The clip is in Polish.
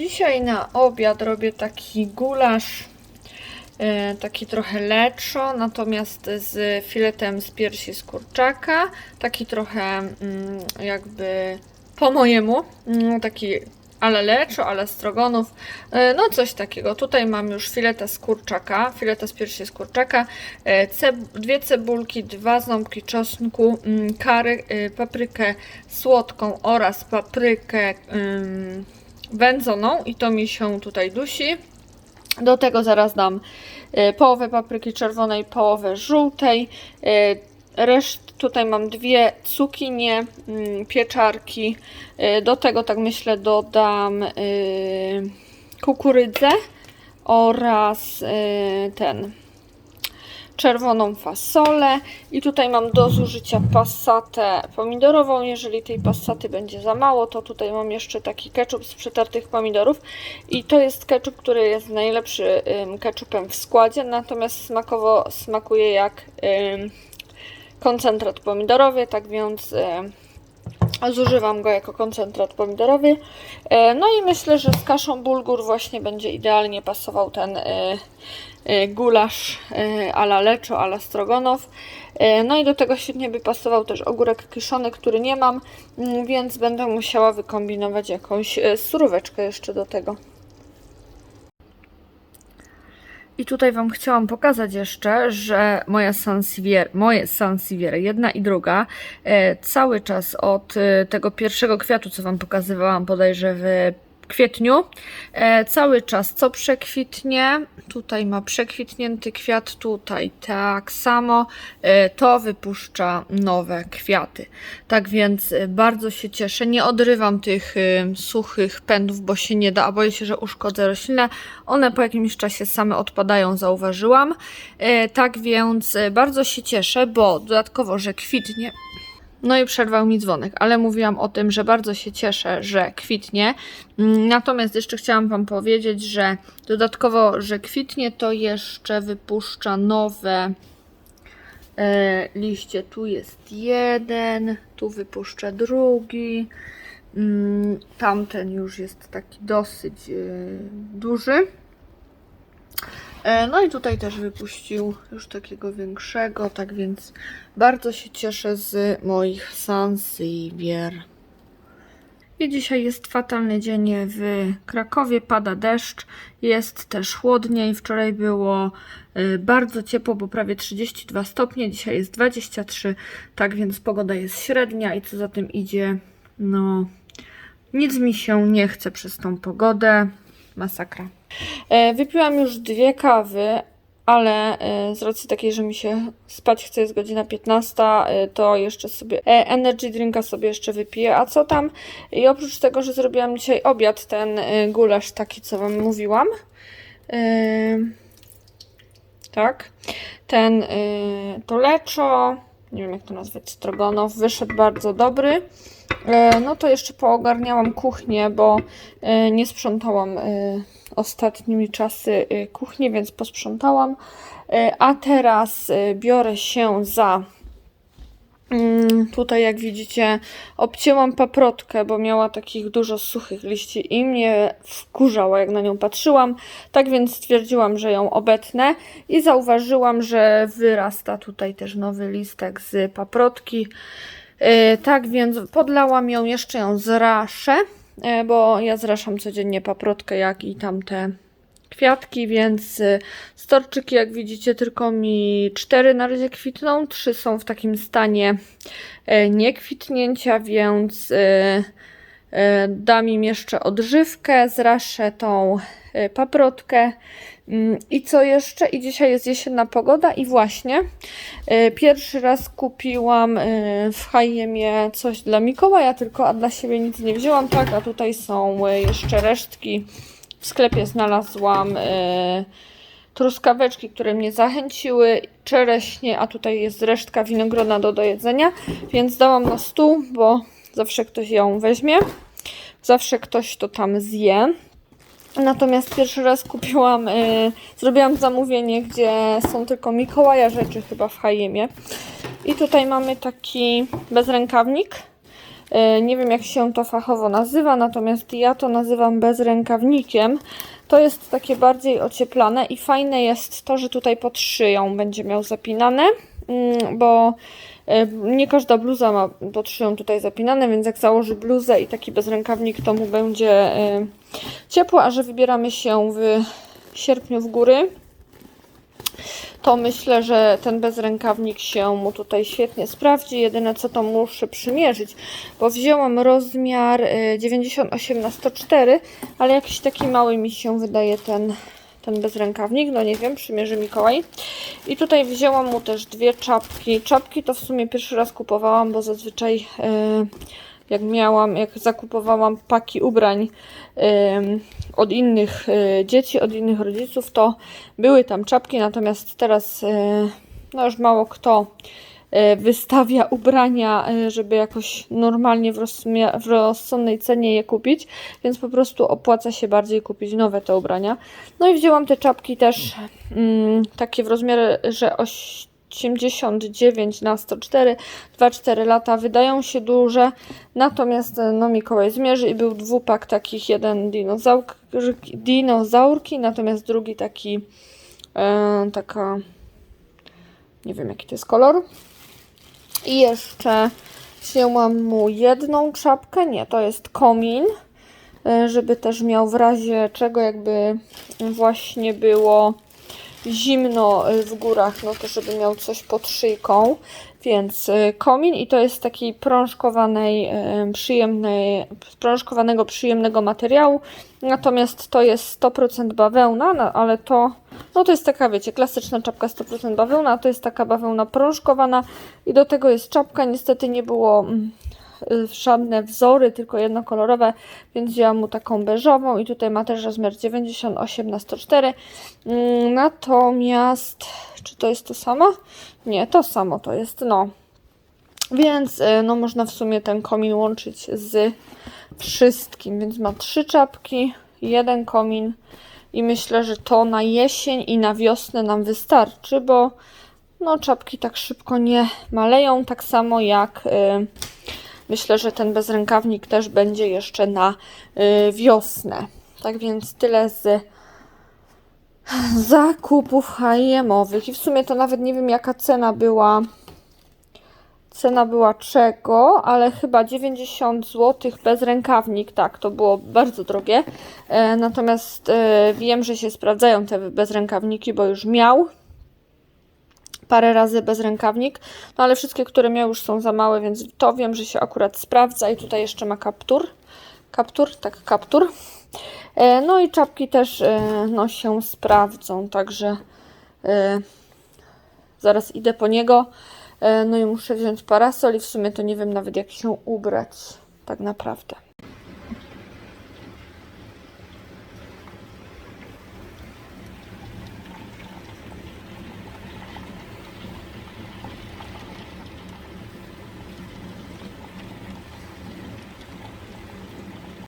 Dzisiaj na obiad robię taki gulasz, e, taki trochę leczo, natomiast z filetem z piersi z kurczaka, taki trochę mm, jakby po mojemu, mm, taki ale leczo, ale strogonów, e, no coś takiego. Tutaj mam już fileta z kurczaka, fileta z piersi z kurczaka, e, dwie cebulki, dwa ząbki czosnku, mm, kary, paprykę słodką oraz paprykę wędzoną i to mi się tutaj dusi. Do tego zaraz dam e, połowę papryki czerwonej, połowę żółtej. e, Reszt, tutaj mam dwie cukinie, mm, pieczarki. E, Do tego, tak myślę, dodam kukurydzę oraz ten czerwoną fasolę. I tutaj mam do zużycia passatę pomidorową. Jeżeli tej passaty będzie za mało, to tutaj mam jeszcze taki ketchup z przetartych pomidorów. I to jest ketchup, który jest najlepszy ketchupem w składzie, natomiast smakowo smakuje jak koncentrat pomidorowy, tak więc zużywam go jako koncentrat pomidorowy. E, No i myślę, że z kaszą bulgur właśnie będzie idealnie pasował ten e, e, gulasz e, a la leczo, a la strogonow. No i do tego świetnie by pasował też ogórek kiszony, który nie mam, mm, więc będę musiała wykombinować jakąś suróweczkę jeszcze do tego. I tutaj Wam chciałam pokazać jeszcze, że moja Sansevieria, moje Sansevieria, jedna i druga, e, cały czas od e, tego pierwszego kwiatu, co Wam pokazywałam bodajże w kwietniu, e, cały czas co przekwitnie, tutaj ma przekwitnięty kwiat, tutaj tak samo, e, to wypuszcza nowe kwiaty. Tak więc e, bardzo się cieszę. Nie odrywam tych e, suchych pędów, bo się nie da, a boję się, że uszkodzę roślinę. One po jakimś czasie same odpadają, zauważyłam. E, Tak więc e, bardzo się cieszę, bo dodatkowo, że kwitnie. No i przerwał mi dzwonek, ale mówiłam o tym, że bardzo się cieszę, że kwitnie. Mm, Natomiast jeszcze chciałam Wam powiedzieć, że dodatkowo, że kwitnie, to jeszcze wypuszcza nowe e, liście. Tu jest jeden, tu wypuszcza drugi. Mm, Tamten już jest taki dosyć e, duży. E, No i tutaj też wypuścił już takiego większego, tak więc bardzo się cieszę z moich Sansevier. I dzisiaj jest fatalny dzień w Krakowie, pada deszcz, jest też chłodniej. Wczoraj było y, bardzo ciepło, bo prawie 32 stopnie, dzisiaj jest 23, tak więc pogoda jest średnia i co za tym idzie, no nic mi się nie chce przez tą pogodę. Masakra. E, Wypiłam już dwie kawy, ale e, z racji takiej, że mi się spać chce, jest godzina 15, e, to jeszcze sobie energy drinka sobie jeszcze wypiję. A co tam? I oprócz tego, że zrobiłam dzisiaj obiad, ten gulasz taki, co Wam mówiłam. Tak. Ten to leczo, nie wiem jak to nazwać, strogonow, wyszedł bardzo dobry. E, No to jeszcze poogarniałam kuchnię, bo e, nie sprzątałam e, ostatnimi czasy kuchnię, więc posprzątałam. A teraz biorę się za Mm, Tutaj, jak widzicie, obcięłam paprotkę, bo miała takich dużo suchych liści i mnie wkurzała, jak na nią patrzyłam. Tak więc stwierdziłam, że ją obetnę i zauważyłam, że wyrasta tutaj też nowy listek z paprotki. E, Tak więc podlałam ją, jeszcze ją zraszę, e, bo ja zraszam codziennie paprotkę, jak i tamte kwiatki, więc storczyki, jak widzicie, tylko mi cztery na razie kwitną, trzy są w takim stanie e, niekwitnięcia, więc e, e, dam im jeszcze odżywkę, zraszę tą e, paprotkę. Mm, I co jeszcze? I dzisiaj jest jesienna pogoda i właśnie e, pierwszy raz kupiłam e, w H&M coś dla Mikołaja, tylko a dla siebie nic nie wzięłam, tak, a tutaj są e, jeszcze resztki w sklepie znalazłam e, truskaweczki, które mnie zachęciły, czereśnie, a tutaj jest resztka winogrona do dojedzenia, więc dałam na stół, bo zawsze ktoś ją weźmie, zawsze ktoś to tam zje. Natomiast pierwszy raz kupiłam, e, zrobiłam zamówienie, gdzie są tylko Mikołaja rzeczy chyba w H&M. I tutaj mamy taki bezrękawnik E, Nie wiem, jak się to fachowo nazywa, natomiast ja to nazywam bezrękawnikiem. To jest takie bardziej ocieplane i fajne jest to, że tutaj pod szyją będzie miał zapinane, mm, bo nie każda bluza ma pod szyją tutaj zapinane, więc jak założy bluzę i taki bezrękawnik, to mu będzie e, ciepło, a że wybieramy się w sierpniu w góry, to myślę, że ten bezrękawnik się mu tutaj świetnie sprawdzi. Jedyne co to muszę przymierzyć, bo wzięłam rozmiar y, 98 na 104, ale jakiś taki mały mi się wydaje ten, ten bezrękawnik. No nie wiem, przymierzy Mikołaj. I tutaj wzięłam mu też dwie czapki. Czapki to w sumie pierwszy raz kupowałam, bo zazwyczaj y, jak miałam, jak zakupowałam paki ubrań od innych y, dzieci, od innych rodziców, to były tam czapki, natomiast teraz y, no już mało kto wystawia ubrania, y, żeby jakoś normalnie w, w rozsądnej cenie je kupić, więc po prostu opłaca się bardziej kupić nowe te ubrania. No i wzięłam te czapki też mm, takie w rozmiarze, że 89 na 104, 2-4 lata wydają się duże, natomiast e, no Mikołaj zmierzy i był dwupak takich, jeden dinozaurki, dinozaurki natomiast drugi taki e, taka nie wiem jaki to jest kolor i jeszcze wzięłam mu jedną czapkę, nie, to jest komin, e, żeby też miał w razie czego jakby właśnie było zimno y, w górach, no to żeby miał coś pod szyjką, więc y, komin i to jest takiej prążkowanej, y, przyjemnej, prążkowanego, przyjemnego materiału, natomiast to jest 100% bawełna, no, ale to, no to jest taka, wiecie, klasyczna czapka 100% bawełna, a to jest taka bawełna prążkowana i do tego jest czapka, niestety nie było mm, żadne wzory, tylko jednokolorowe, więc wzięłam mu taką beżową i tutaj ma też rozmiar 98 na 104. Mm, Natomiast, czy to jest to samo? Nie, to samo to jest, no. Więc y, no można w sumie ten komin łączyć z wszystkim, więc ma trzy czapki, jeden komin i myślę, że to na jesień i na wiosnę nam wystarczy, bo no czapki tak szybko nie maleją, tak samo jak y, myślę, że ten bezrękawnik też będzie jeszcze na y, wiosnę. Tak więc tyle z zakupów HM-owych i w sumie to nawet nie wiem jaka cena była cena była czego, ale chyba 90 zł bez rękawnik, tak, to było bardzo drogie. E, natomiast e, wiem, że się sprawdzają te bezrękawniki, bo już miał parę razy bez rękawnik, no ale wszystkie, które miał już są za małe, więc to wiem, że się akurat sprawdza i tutaj jeszcze ma kaptur. Kaptur, tak, kaptur. E, no i czapki też e, no, się sprawdzą, także e, zaraz idę po niego. No i muszę wziąć parasol i w sumie to nie wiem nawet jak się ubrać tak naprawdę.